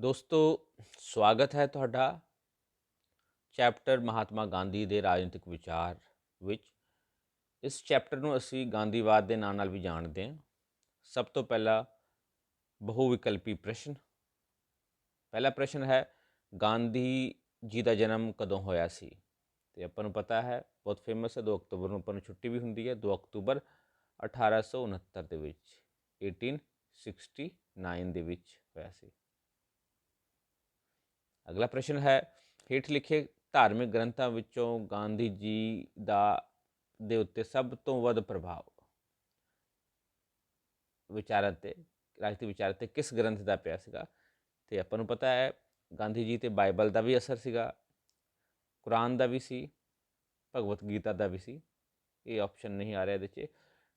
ਦੋਸਤੋ, ਸਵਾਗਤ ਹੈ ਤੁਹਾਡਾ ਚੈਪਟਰ ਮਹਾਤਮਾ ਗਾਂਧੀ ਦੇ ਰਾਜਨੀਤਿਕ ਵਿਚਾਰ ਵਿੱਚ। ਇਸ ਚੈਪਟਰ ਨੂੰ ਅਸੀਂ ਗਾਂਧੀਵਾਦ ਦੇ ਨਾਂ ਨਾਲ ਵੀ ਜਾਣਦੇ ਹਾਂ। ਸਭ ਤੋਂ ਪਹਿਲਾ ਬਹੁ ਵਿਕਲਪੀ ਪ੍ਰਸ਼ਨ। ਪਹਿਲਾ ਪ੍ਰਸ਼ਨ ਹੈ, ਗਾਂਧੀ ਜੀ ਦਾ ਜਨਮ ਕਦੋਂ ਹੋਇਆ ਸੀ? ਤੇ ਆਪਾਂ ਨੂੰ ਪਤਾ ਹੈ, ਬਹੁਤ ਫੇਮਸ ਹੈ 2 ਅਕਤੂਬਰ ਨੂੰ ਆਪਾਂ ਨੂੰ ਛੁੱਟੀ ਵੀ ਹੁੰਦੀ ਹੈ 2 ਅਕਤੂਬਰ 1869 ਦੇ ਵਿੱਚ 1869 ਦੇ ਵਿੱਚ ਹੋਇਆ ਸੀ। ਅਗਲਾ ਪ੍ਰਸ਼ਨ ਹੈ, ਹੇਠ ਲਿਖੇ ਧਾਰਮਿਕ ਗ੍ਰੰਥਾਂ ਵਿੱਚੋਂ ਗਾਂਧੀ ਜੀ ਦਾ, ਦੇ ਉੱਤੇ ਸਭ ਤੋਂ ਵੱਧ ਪ੍ਰਭਾਵ ਵਿਚਾਰਾਂ ਤੇ, ਰਾਜਨੀਤਿਕ ਵਿਚਾਰ ਤੇ ਕਿਸ ਗ੍ਰੰਥ ਦਾ ਪਿਆ ਸੀਗਾ? ਤੇ ਆਪਾਂ ਨੂੰ ਪਤਾ ਹੈ ਗਾਂਧੀ ਜੀ ਤੇ ਬਾਈਬਲ ਦਾ ਵੀ ਅਸਰ ਸੀਗਾ, ਕੁਰਾਨ ਦਾ ਵੀ ਸੀ, ਭਗਵਤ ਗੀਤਾ ਦਾ ਵੀ ਸੀ, ਇਹ ਆਪਸ਼ਨ ਨਹੀਂ ਆ ਰਿਹਾ ਇਹਦੇ 'ਚ,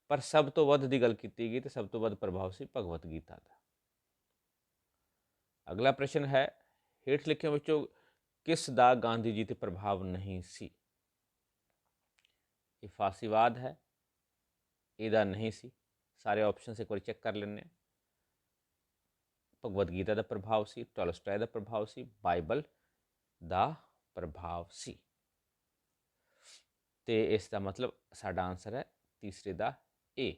ਪਰ ਸਭ ਤੋਂ ਵੱਧ ਦੀ ਗੱਲ ਕੀਤੀ ਗਈ ਤੇ ਸਭ ਤੋਂ ਵੱਧ ਪ੍ਰਭਾਵ ਸੀ ਭਗਵਤ ਗੀਤਾ ਦਾ। ਅਗਲਾ ਪ੍ਰਸ਼ਨ ਹੈ ਹੇਠ ਲਿਖਿਆਂ ਵਿੱਚੋਂ ਕਿਸ ਦਾ ਗਾਂਧੀ ਜੀ ਤੇ ਪ੍ਰਭਾਵ ਨਹੀਂ ਸੀ? ਇਹ ਫਾਸੀਵਾਦ ਹੈ। ਇਹਦਾ ਨਹੀਂ ਸੀ। ਸਾਰੇ ਆਪਸ਼ਨਸ ਇੱਕ ਵਾਰੀ ਚੈੱਕ ਕਰ ਲੈਣੇ ਭਗਵਦ ਗੀਤਾ ਦਾ ਪ੍ਰਭਾਵ ਸੀ, ਟੋਲਸਟਾਏ ਦਾ ਪ੍ਰਭਾਵ ਸੀ, ਬਾਈਬਲ ਦਾ ਪ੍ਰਭਾਵ ਸੀ। ਤੇ ਇਸ ਦਾ ਮਤਲਬ ਸਾਡਾ ਆਨਸਰ ਹੈ ਤੀਸਰੇ ਦਾ ਏ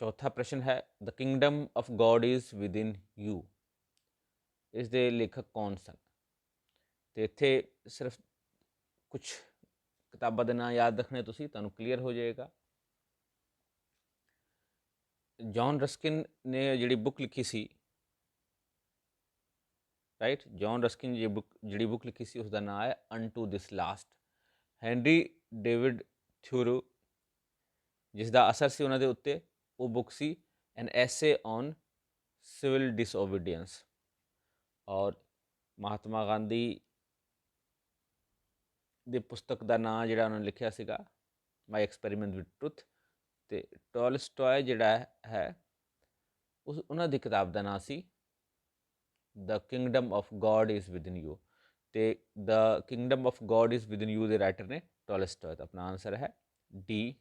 ਚੌਥਾ ਪ੍ਰਸ਼ਨ ਹੈ the kingdom of God is within you ਇਸ ਦੇ ਲੇਖਕ ਕੌਣ ਸਨ? ਤੇ ਇੱਥੇ ਸਿਰਫ ਕੁਝ ਕਿਤਾਬਾਂ ਦੇ ਨਾਂ ਯਾਦ ਰੱਖਣੇ ਤੁਸੀਂ, ਤੁਹਾਨੂੰ ਕਲੀਅਰ ਹੋ ਜਾਏਗਾ। ਜੌਨ ਰਸਕਿਨ ਨੇ ਜਿਹੜੀ ਬੁੱਕ ਲਿਖੀ ਸੀ right John Ruskin ji book ਜਿਹੜੀ ਬੁੱਕ ਲਿਖੀ ਸੀ ਉਸ ਦਾ ਨਾਮ ਹੈ unto this last Henry David Thoreau ਜਿਸ ਦਾ ਅਸਰ ਸੀ ਉਹਨਾਂ ਦੇ ਉੱਤੇ ਉਹ ਬੁੱਕ ਸੀ ਐਨ ਐਸੇ ਔਨ ਸਿਵਲ ਡਿਸਓਬੀਡੀਐਂਸ ਔਰ ਮਹਾਤਮਾ ਗਾਂਧੀ ਦੇ ਪੁਸਤਕ ਦਾ ਨਾਮ ਜਿਹੜਾ ਉਹਨਾਂ ਨੇ ਲਿਖਿਆ ਸੀਗਾ ਮਾਈ ਐਕਸਪੈਰੀਮੈਂਟ ਵਿਦ ਟਰੁੱਥ ਤੇ ਟੋਲਸਟੋਏ ਜਿਹੜਾ ਹੈ ਉਸ ਉਹਨਾਂ ਦੀ ਕਿਤਾਬ ਦਾ ਨਾਮ ਸੀ the kingdom of God is within you ਤੇ the kingdom of God is within you ਦੇ ਰਾਈਟਰ ਨੇ ਟੋਲਸਟੋਏ ਦਾ। ਆਪਣਾ ਆਨਸਰ ਹੈ ਡੀ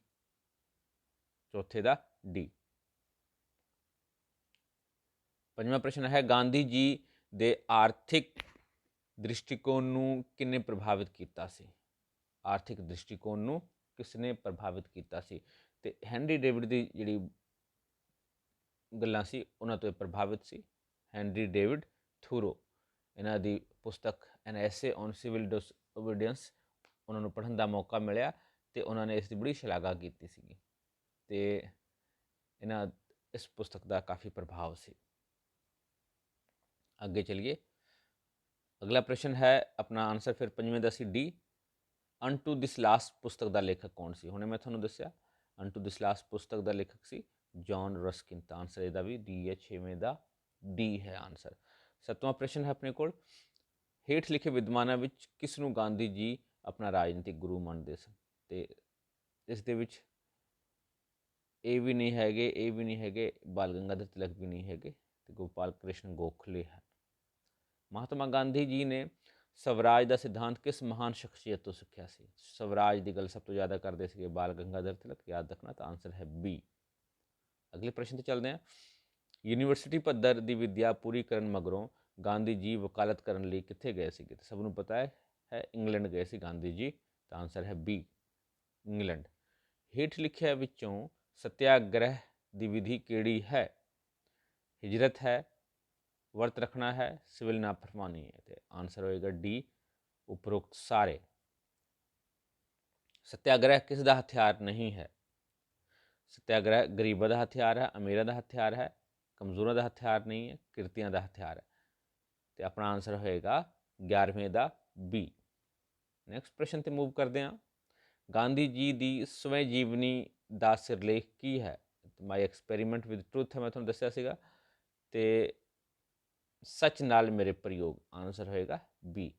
ਚੌਥੇ ਦਾ। ਡੀ ਪੰਜਵਾਂ ਪ੍ਰਸ਼ਨ ਹੈ, ਗਾਂਧੀ ਜੀ ਦੇ ਆਰਥਿਕ ਦ੍ਰਿਸ਼ਟੀਕੋਣ ਨੂੰ ਕਿੰਨੇ ਪ੍ਰਭਾਵਿਤ ਕੀਤਾ ਸੀ? ਆਰਥਿਕ ਦ੍ਰਿਸ਼ਟੀਕੋਣ ਨੂੰ ਕਿਸਨੇ ਪ੍ਰਭਾਵਿਤ ਕੀਤਾ ਸੀ? ਤੇ ਹੈਨਰੀ ਡੇਵਿਡ ਦੀ ਜਿਹੜੀ ਗੱਲਾਂ ਸੀ, ਉਹਨਾਂ ਤੋਂ ਪ੍ਰਭਾਵਿਤ ਸੀ। ਹੈਨਰੀ ਡੇਵਿਡ ਥੂਰੋ, ਇਹਨਾਂ ਦੀ ਪੁਸਤਕ ਐਨ ਐਸੇ ਔਨ ਸਿਵਲ ਡਿਸਓਬੀਡੀਐਂਸ ਉਹਨਾਂ ਨੂੰ ਪੜ੍ਹਨ ਦਾ ਮੌਕਾ ਮਿਲਿਆ ਤੇ ਉਹਨਾਂ ਨੇ ਇਸ ਦੀ ਬੜੀ ਸ਼ਲਾਘਾ ਕੀਤੀ ਸੀਗੀ। ਤੇ ਇਹਨਾਂ ਇਸ ਪੁਸਤਕ ਦਾ ਕਾਫੀ ਪ੍ਰਭਾਵ ਸੀ ਅੱਗੇ ਚਲਿਏ ਅਗਲਾ ਪ੍ਰਸ਼ਨ ਹੈ ਆਪਣਾ ਆਨਸਰ ਫਿਰ ਪੰਜਵੇਂ ਦਾ ਸੀ ਡੀ ਅਨਟੂ ਦਿਸ ਲਾਸਟ ਪੁਸਤਕ ਦਾ ਲੇਖਕ ਕੌਣ ਸੀ ਹੁਣੇ ਮੈਂ ਤੁਹਾਨੂੰ ਦੱਸਿਆ ਅਨਟੂ ਦਿਸ ਲਾਸਟ ਪੁਸਤਕ ਦਾ ਲੇਖਕ ਸੀ ਜੌਨ ਰਸਕਿਨ ਤਾਂ ਆਨਸਰ ਇਹਦਾ ਵੀ ਡੀ ਹੈ ਛੇਵੇਂ ਦਾ ਡੀ ਹੈ ਆਨਸਰ ਸੱਤਵਾਂ ਪ੍ਰਸ਼ਨ ਹੈ ਆਪਣੇ ਕੋਲ ਹੇਠ ਲਿਖੇ ਵਿਦਵਾਨਾਂ ਵਿੱਚ ਕਿਸ ਨੂੰ ਗਾਂਧੀ ਜੀ ਆਪਣਾ ਰਾਜਨੀਤਿਕ ਗੁਰੂ ਮੰਨਦੇ ਸਨ ਤੇ ਇਸ ਦੇ ਵਿੱਚ ਇਹ ਵੀ ਨਹੀਂ ਹੈਗੇ, ਇਹ ਵੀ ਨਹੀਂ ਹੈਗੇ, ਬਾਲ ਗੰਗਾਧਰ ਤਿਲਕ ਵੀ ਨਹੀਂ ਹੈਗੇ ਤੇ ਗੋਪਾਲ ਕ੍ਰਿਸ਼ਨ ਗੋਖਲੇ ਹਨ। ਮਹਾਤਮਾ ਗਾਂਧੀ ਜੀ ਨੇ ਸਵਰਾਜ ਦਾ ਸਿਧਾਂਤ ਕਿਸ ਮਹਾਨ ਸ਼ਖਸੀਅਤ ਤੋਂ ਸਿੱਖਿਆ ਸੀ? ਸਵਰਾਜ ਦੀ ਗੱਲ ਸਭ ਤੋਂ ਜ਼ਿਆਦਾ ਕਰਦੇ ਸੀਗੇ ਬਾਲ ਗੰਗਾਧਰ ਤਿਲਕ ਯਾਦ ਰੱਖਣਾ ਤਾਂ ਆਨਸਰ ਹੈ ਬੀ ਅਗਲੇ ਪ੍ਰਸ਼ਨ ਤੇ ਚੱਲਦੇ ਹਾਂ। ਯੂਨੀਵਰਸਿਟੀ ਪੱਧਰ ਦੀ ਵਿਦਿਆ ਪੂਰੀ ਕਰਨ ਮਗਰੋਂ ਗਾਂਧੀ ਜੀ ਵਕਾਲਤ ਕਰਨ ਲਈ ਕਿੱਥੇ ਗਏ ਸੀਗੇ? ਤੇ ਸਭ ਨੂੰ ਪਤਾ ਹੈ ਹੈ ਇੰਗਲੈਂਡ ਗਏ ਸੀ ਗਾਂਧੀ ਜੀ, ਤਾਂ ਆਨਸਰ ਹੈ ਬੀ ਇੰਗਲੈਂਡ। ਹੇਠ ਲਿਖਿਆ ਵਿੱਚੋਂ ਸਤਿਆਗ੍ਰਹਿ ਦੀ ਵਿਧੀ ਕਿਹੜੀ ਹੈ? ਹਿਜਰਤ ਹੈ, ਵਰਤ ਰੱਖਣਾ ਹੈ, ਸਿਵਲ ਨਾਫਰਮਾਨੀ ਹੈ। ਤੇ ਆਨਸਰ ਹੋਏਗਾ ਡੀ ਉਪਰੋਕਤ ਸਾਰੇ। ਸਤਿਆਗ੍ਰਹਿ ਕਿਸ ਦਾ ਹਥਿਆਰ ਨਹੀਂ ਹੈ? ਸਤਿਆਗ੍ਰਹਿ ਗਰੀਬਾਂ ਦਾ ਹਥਿਆਰ ਹੈ, ਅਮੀਰਾਂ ਦਾ ਹਥਿਆਰ ਹੈ, ਕਮਜ਼ੋਰਾਂ ਦਾ ਹਥਿਆਰ ਨਹੀਂ ਹੈ, ਕਿਰਤੀਆਂ ਦਾ ਹਥਿਆਰ ਹੈ। ਤੇ ਆਪਣਾ ਆਨਸਰ ਹੋਏਗਾ 11ਵੇਂ ਦਾ ਬੀ ਨੈਕਸਟ ਪ੍ਰਸ਼ਨ ਤੇ ਮੂਵ ਕਰਦੇ ਹਾਂ। ਗਾਂਧੀ ਜੀ ਦੀ ਸਵੈ ਜੀਵਨੀ ਦਾ ਸਿਰਲੇਖ ਕੀ ਹੈ? ਮਾਈ ਐਕਸਪੈਰੀਮੈਂਟ ਵਿਦ ਟਰੂਥ ਮੈਂ ਤੁਹਾਨੂੰ ਦੱਸਿਆ ਸੀਗਾ। ਤੇ ਸੱਚ ਨਾਲ ਮੇਰੇ ਪ੍ਰਯੋਗ ਆਨਸਰ ਹੋਏਗਾ ਬੀ